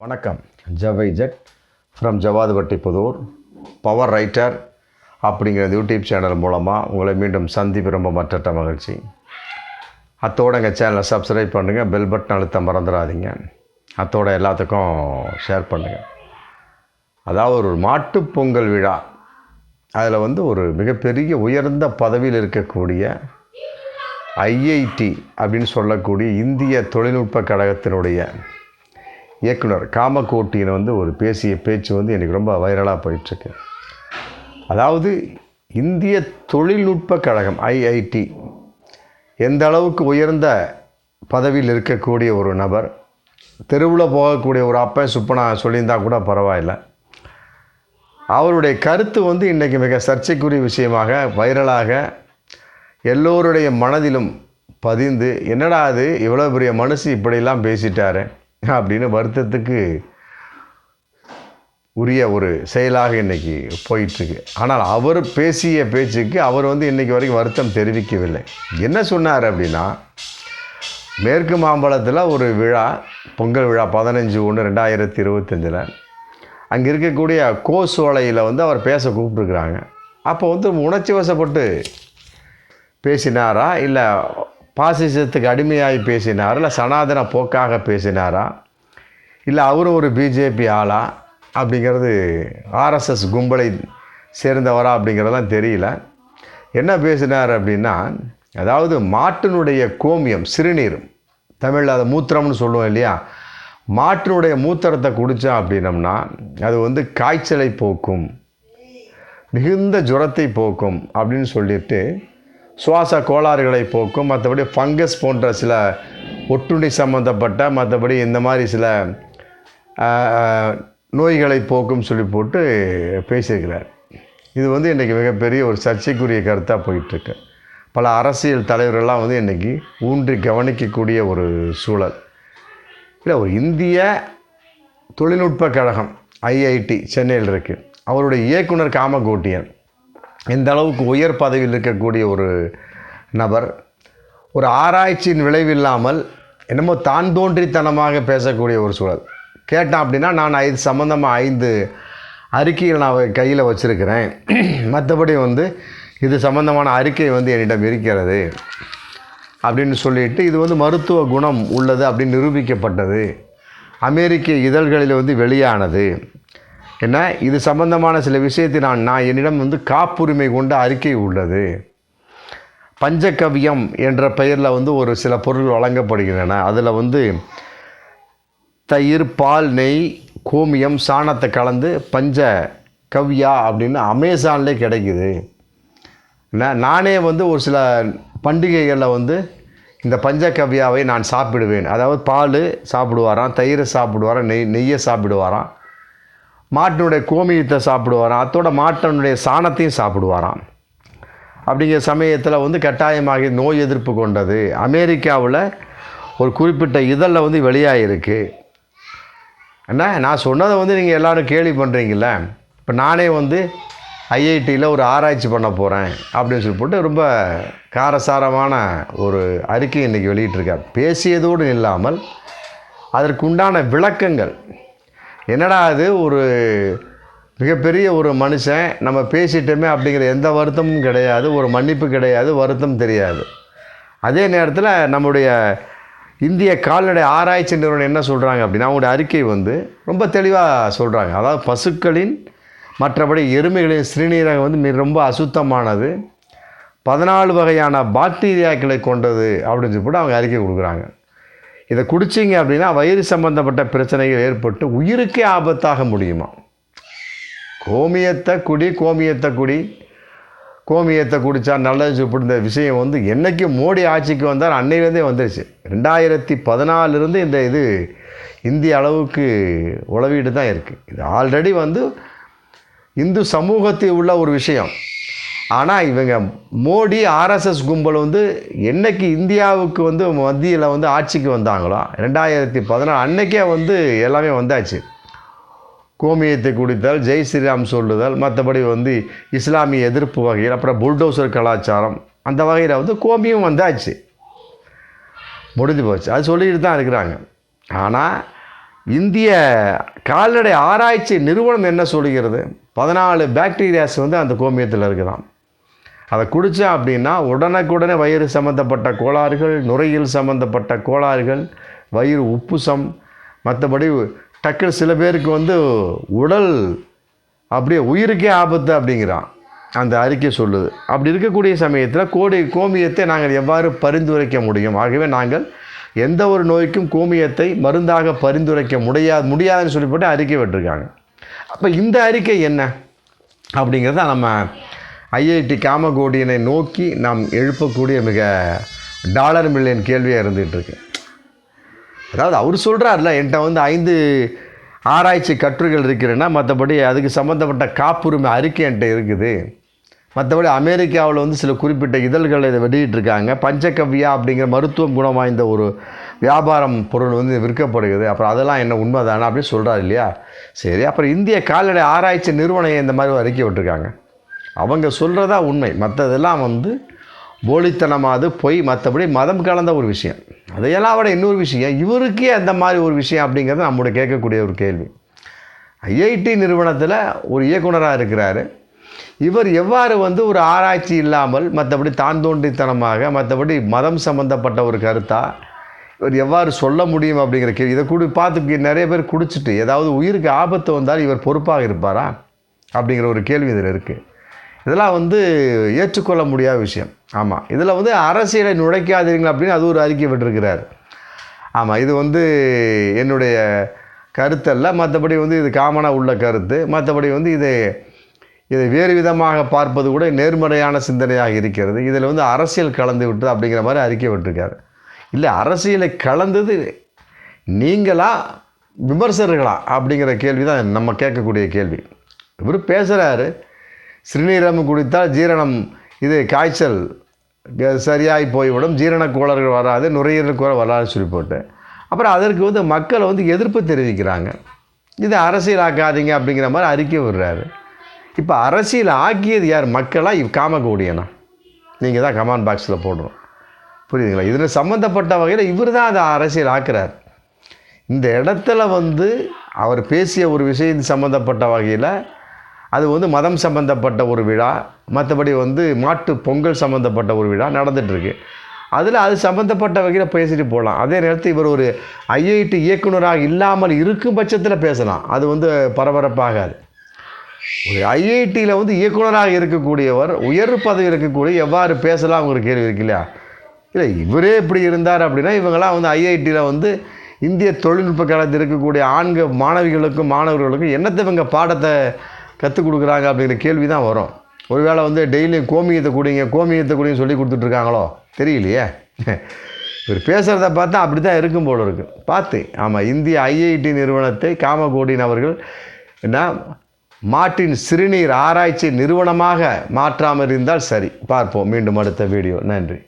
வணக்கம். ஜவை Z from Javadupatti Pudur. Power writer அப்படிங்கிற யூடியூப் சேனல் மூலமாக உங்களை மீண்டும் சந்திப்பு ரொம்ப மற்ற மகிழ்ச்சி. அத்தோட எங்கள் சேனலை சப்ஸ்கிரைப் பண்ணுங்கள் பெல் பட்டன் அழுத்த மறந்துடாதீங்க. அத்தோட எல்லாத்துக்கும் ஷேர் பண்ணுங்கள் அதாவது ஒரு மாட்டுப் பொங்கல் விழா. அதில் வந்து ஒரு மிகப்பெரிய உயர்ந்த பதவியில் இருக்கக்கூடிய ஐஐடி அப்படின்னு சொல்லக்கூடிய இந்திய தொழில்நுட்ப கழகத்தினுடைய இயக்குனர் காமக்கோட்டியின் வந்து ஒரு பேசிய பேச்சு வந்து எனக்கு ரொம்ப வைரலாக போயிட்டுருக்கு. அதாவது இந்திய தொழில்நுட்ப கழகம் ஐஐடி எந்த அளவுக்கு உயர்ந்த பதவியில் இருக்கக்கூடிய ஒரு நபர் தெருவில் போகக்கூடிய ஒரு அப்ப சுப்பனா சொல்லியிருந்தா கூட பரவாயில்ல. அவருடைய கருத்து வந்து இன்றைக்கி மிக சர்ச்சைக்குரிய விஷயமாக வைரலாக எல்லோருடைய மனதிலும் பதிந்து என்னடா அது இவ்வளோ பெரிய மனுஷன் இப்படியெல்லாம் பேசிட்டாரு? அப்படின்னு வருத்தத்துக்கு உரிய ஒரு செயலாக இன்றைக்கி போயிட்டுருக்கு. ஆனால் அவர் பேசிய பேச்சுக்கு அவர் வந்து இன்றைக்கி வரைக்கும் வருத்தம் தெரிவிக்கவில்லை. என்ன சொன்னார் அப்படின்னா மேற்கு மாம்பழத்தில் ஒரு விழா பொங்கல் விழா பதினஞ்சு ஒன்று ரெண்டாயிரத்தி இருபத்தஞ்சில் அங்கே இருக்கக்கூடிய கோசோலையில் வந்து அவர் பேச கூப்பிட்ருக்குறாங்க அப்போ வந்து உணர்ச்சி வசப்பட்டு பேசினாரா இல்லை பாசிசத்துக்கு அடிமையாகி பேசினார் இல்லை சனாதன போக்காக பேசினாரா இல்லை அவரும் ஒரு பிஜேபி ஆளா அப்படிங்கிறது ஆர்எஸ்எஸ் கும்பலை சேர்ந்தவரா அப்படிங்கிறதெல்லாம் தெரியல. என்ன பேசினார் அப்படின்னா அதாவது மாட்டினுடைய கோமியம் சிறுநீர் தமிழில் அதை மூத்திரம்னு சொல்லுவோம் இல்லையா? மாட்டினுடைய மூத்திரத்தை குடித்தோம் அப்படின்னம்னா அது வந்து காய்ச்சலை போக்கும் மிகுந்த ஜுரத்தை போக்கும் அப்படின்னு சொல்லிட்டு சுவாச கோளாறுகளை போக்கும் மற்றபடி ஃபங்கஸ் போன்ற சில ஒட்டுண்ணி சம்மந்தப்பட்ட மற்றபடி இந்த மாதிரி சில நோய்களை போக்கும் சொல்லி போட்டு பேசியிருக்கிறார். இது வந்து இன்றைக்கி மிகப்பெரிய ஒரு சர்ச்சைக்குரிய கருத்தாக போயிட்டுருக்கு. பல அரசியல் தலைவர்கள்லாம் வந்து இன்றைக்கி ஊன்றி கவனிக்கக்கூடிய ஒரு சூழல். இல்லை ஒரு இந்திய தொழில்நுட்ப கழகம் ஐஐடி சென்னையில் இருக்குது அவருடைய இயக்குனர் காமகோட்டியன். இந்த அளவுக்கு உயர் பதவியில் இருக்கக்கூடிய ஒரு நபர் ஒரு ஆராய்ச்சியின் விளைவில்லாமல் என்னமோ தான் தோன்றித்தனமாக பேசக்கூடிய ஒரு சூழல். கேட்டான் அப்படின்னா நான் இது சம்மந்தமாக ஐந்து அறிக்கைகள் நான் கையில் வச்சுருக்கிறேன். மற்றபடி வந்து இது சம்மந்தமான அறிக்கை வந்து என்னிடம் இருக்கிறது அப்படின்னு சொல்லிட்டு இது வந்து மருத்துவ குணம் உள்ளது அப்படின்னு நிரூபிக்கப்பட்டது. அமெரிக்க இதழ்களில் வந்து வெளியானது. என்ன? இது சம்பந்தமான சில விஷயத்தை நான் நான் என்னிடம் வந்து காப்புரிமை கொண்ட அறிக்கை உள்ளது. பஞ்சகவியம் என்ற பெயரில் வந்து ஒரு சில பொருள் வழங்கப்படுகின்றன. அதில் வந்து தயிர் பால் நெய் கோமியம் சாணத்தை கலந்து பஞ்ச கவ்யா அப்படின்னு அமேசான்லேயே கிடைக்குது. என்ன? நானே வந்து ஒரு சில பண்டிகைகளில் வந்து இந்த பஞ்சகவ்யாவை நான் சாப்பிடுவேன். அதாவது பால் சாப்பிடுவாராம் தயிரை சாப்பிடுவாராம் நெய் நெய்யை சாப்பிடுவாராம். மாட்டினுடைய கோமியத்தை சாப்பிடுவாராம். அத்தோட மாட்டினுடைய சாணத்தையும் சாப்பிடுவாராம். அப்படிங்கிற சமயத்தில் வந்து கட்டாயமாக நோய் எதிர்ப்பு கொண்டது. அமெரிக்காவில் ஒரு குறிப்பிட்ட இதழில் வந்து வெளியாகிருக்கு என்ன? நான் சொன்னதை வந்து நீங்கள் எல்லோரும் கேள்வி பண்ணுறீங்கள இப்போ நானே வந்து ஐஐடியில் ஒரு ஆராய்ச்சி பண்ண போகிறேன் அப்படின்னு சொல்லி போட்டு ரொம்ப காரசாரமான ஒரு அறிக்கை இன்றைக்கி வெளியிட்டிருக்கார். பேசியதோடு இல்லாமல் அதற்குண்டான விளக்கங்கள் என்னடா அது? ஒரு மிகப்பெரிய ஒரு மனுஷன் நம்ம பேசிட்டோமே அப்படிங்கிற எந்த வருத்தமும் கிடையாது ஒரு மன்னிப்பு கிடையாது வருத்தம் தெரியாது. அதே நேரத்தில் நம்முடைய இந்திய கால்நடை ஆராய்ச்சி நிறுவனம் என்ன சொல்கிறாங்க அப்படின்னா அவங்களுடைய அறிக்கை வந்து ரொம்ப தெளிவாக சொல்கிறாங்க அதாவது பசுக்களின் மற்றபடி எருமைகளின் சிறுநீரகம் வந்து மிக ரொம்ப அசுத்தமானது. பதினாலு வகையான பாக்டீரியாக்களை கொண்டது அப்படின்னு சொல்லி கூட அவங்க அறிக்கை கொடுக்குறாங்க. இதை குடிச்சிங்க அப்படின்னா வயிறு சம்பந்தப்பட்ட பிரச்சனைகள் ஏற்பட்டு உயிருக்கே ஆபத்தாக முடியுமா? கோமியத்தை குடி கோமியத்தை குடி. கோமியத்தை குடித்தா நல்லது சொல்லி விஷயம் வந்து என்றைக்கு மோடி ஆட்சிக்கு வந்தார் அன்னையிலேருந்தே வந்துருச்சு. ரெண்டாயிரத்தி பதினாலிருந்து இந்த இது இந்திய அளவுக்கு உளவீடு தான் இருக்குது இது ஆல்ரெடி வந்து இந்து சமூகத்தில் உள்ள ஒரு விஷயம். ஆனால் இவங்க மோடி ஆர்எஸ்எஸ் கும்பல் வந்து என்னைக்கு இந்தியாவுக்கு வந்து மத்தியில் வந்து ஆட்சிக்கு வந்தாங்களோ ரெண்டாயிரத்தி பதினாறு அன்னைக்கே வந்து எல்லாமே வந்தாச்சு. கோமியத்தை குடித்தல் ஜெய் ஸ்ரீராம் சொல்லுதல் மற்றபடி வந்து இஸ்லாமிய எதிர்ப்பு வகையில் அப்புறம் புல்டோசர் கலாச்சாரம் அந்த வகையில் வந்து கோமியம் வந்தாச்சு. முடிஞ்சு போச்சு. அது சொல்லிட்டு தான் இருக்கிறாங்க. ஆனால் இந்திய கால்நடை ஆராய்ச்சி நிறுவனம் என்ன சொல்கிறது பதினாலு பாக்டீரியாஸ் வந்து அந்த கோமியத்தில் இருக்குதான் அதை குடித்தேன் அப்படின்னா உடனுக்குடனே வயிறு சம்மந்தப்பட்ட கோளாறுகள் நுரையில் சம்மந்தப்பட்ட கோளாறுகள் வயிறு உப்புசம் மற்றபடி டக்கு சில பேருக்கு வந்து உடல் அப்படியே உயிருக்கே ஆபத்து அப்படிங்கிறான். அந்த அறிக்கை சொல்லுது. அப்படி இருக்கக்கூடிய சமயத்தில் கோடி கோமியத்தை நாங்கள் எவ்வாறு பரிந்துரைக்க முடியும்? ஆகவே நாங்கள் எந்த ஒரு நோய்க்கும் கோமியத்தை மருந்தாக பரிந்துரைக்க முடியாது முடியாதுன்னு சொல்லிப்பட்டு அறிக்கை விட்டுருக்காங்க. அப்போ இந்த அறிக்கை என்ன? அப்படிங்கிறத நம்ம ஐஐடி காமகோடியனை நோக்கி நாம் எழுப்பக்கூடிய மிக டாலர் மில்லியன் கேள்வியாக இருந்துகிட்ருக்கு. அதாவது அவர் சொல்கிறார்ல என்கிட்ட வந்து ஐந்து ஆராய்ச்சி கட்டுரைகள் இருக்கிறேன்னா மற்றபடி அதுக்கு சம்மந்தப்பட்ட காப்புரிமை அறிக்கை என்கிட்ட இருக்குது. மற்றபடி அமெரிக்காவில் வந்து சில குறிப்பிட்ட இதழ்கள் இதை வெளியிட்டிருக்காங்க. பஞ்சகவ்யா அப்படிங்கிற மருத்துவம் குணம் வாய்ந்த ஒரு வியாபாரம் பொருள் வந்து விற்கப்படுகிறது. அப்புறம் அதெல்லாம் என்ன உண்மை தானே அப்படின்னு சொல்கிறாரு இல்லையா? சரி அப்புறம் இந்திய கால்நடை ஆராய்ச்சி நிறுவனம் இந்த மாதிரி அறிக்கை விட்டுருக்காங்க. அவங்க சொல்கிறதா உண்மை. மற்றதெல்லாம் வந்து போலித்தனமாது பொய் மற்றபடி மதம் கலந்த ஒரு விஷயம். அதையெல்லாம் விட இன்னொரு விஷயம் இவருக்கே அந்த மாதிரி ஒரு விஷயம் அப்படிங்கிறது நம்மளோட கேட்கக்கூடிய ஒரு கேள்வி. ஐஐடி நிறுவனத்தில் ஒரு இயக்குனராக இருக்கிறாரு. இவர் எவ்வாறு வந்து ஒரு ஆராய்ச்சி இல்லாமல் மற்றபடி தான் தோன்றித்தனமாக மற்றபடி மதம் சம்பந்தப்பட்ட ஒரு கருத்தாக இவர் எவ்வாறு சொல்ல முடியும் அப்படிங்கிற கேள்வி. இதை கூட பார்த்து நிறைய பேர் குடிச்சிட்டு ஏதாவது உயிருக்கு ஆபத்து வந்தால் இவர் பொறுப்பாக இருப்பாரா அப்படிங்கிற ஒரு கேள்வி இதில் இருக்குது இதெல்லாம் வந்து ஏற்றுக்கொள்ள முடியாத விஷயம். ஆமாம் இதில் வந்து அரசியலை நுழைக்காதீர்கள் அப்படின்னு அது ஒரு அறிக்கை விட்டுருக்கிறார். ஆமாம் இது வந்து என்னுடைய கருத்தல்ல. மற்றபடி வந்து இது காமனாக உள்ள கருத்து. மற்றபடி வந்து இது இதை வேறு விதமாக பார்ப்பது கூட நேர்மறையான சிந்தனையாக இருக்கிறது. இதில் வந்து அரசியல் கலந்து விட்டு அப்படிங்கிற மாதிரி அறிக்கை விட்டுருக்காரு. இல்லை அரசியலை கலந்தது நீங்களா விமர்சகர்களா அப்படிங்கிற கேள்வி தான் நம்ம கேட்கக்கூடிய கேள்வி. இவர் பேசுகிறாரு சிறுநீரம் குடித்தால் ஜீரணம் இது காய்ச்சல் சரியாகி போய்விடும். ஜீரண வராது நுரையீரல் கூட வராது சொல்லி போட்டு அப்புறம் அதற்கு வந்து மக்களை வந்து எதிர்ப்பு தெரிவிக்கிறாங்க. இதை அரசியலாக்காதீங்க அப்படிங்கிற மாதிரி அறிக்கை விடுறாரு. இப்போ அரசியல் ஆக்கியது யார்? மக்களாக இவ் காமகோடியனா? நீங்கள் தான் கமெண்ட் பாக்ஸில் போடணும் புரியுதுங்களா? இதில் சம்மந்தப்பட்ட வகையில் இவர் தான் அதை அரசியல் ஆக்குறார். இந்த இடத்துல வந்து அவர் பேசிய ஒரு விஷயம் சம்மந்தப்பட்ட வகையில் அது வந்து மதம் சம்மந்தப்பட்ட ஒரு விழா மற்றபடி வந்து மாட்டு பொங்கல் சம்மந்தப்பட்ட ஒரு விழா நடந்துகிட்ருக்கு அதில் அது சம்மந்தப்பட்ட வகையில் பேசிட்டு போகலாம் அதே நேரத்தில் இவர் ஒரு ஐஐடி இயக்குனராக இல்லாமல் இருக்கும் பட்சத்தில் பேசலாம். அது வந்து பரபரப்பாகாது. ஒரு ஐஐடியில் வந்து இயக்குனராக இருக்கக்கூடியவர் உயர் பதவி இருக்கக்கூடிய எவ்வாறு பேசலாம் ஒரு கேள்வி இருக்கு இல்லையா? இல்லை இவரே இப்படி இருந்தார் அப்படின்னா இவங்கெல்லாம் வந்து ஐஐடியில் வந்து இந்திய தொழில்நுட்ப கழகத்தில் இருக்கக்கூடிய ஆண்கள் மாணவிகளுக்கும் மாணவர்களுக்கும் என்னத்தை இவங்க பாடத்தை கற்றுக் கொடுக்குறாங்க அப்படிங்கிற கேள்வி தான் வரும். ஒருவேளை வந்து டெய்லியும் கோமியத்தை குடிங்க கோமியத்தை கொடுங்க சொல்லி கொடுத்துட்ருக்காங்களோ? தெரியலையே. இவர் பேசுகிறத பார்த்தா அப்படி தான் இருக்கும் போல் இருக்கு. பார்த்து ஆமாம் இந்திய ஐஐடி நிறுவனத்தை காமகோடின் அவர்கள் என்ன மாட்டின் சிறுநீர் ஆராய்ச்சி நிறுவனமாக மாற்றாமல் இருந்தால் சரி. பார்ப்போம் மீண்டும் அடுத்த வீடியோ. நன்றி.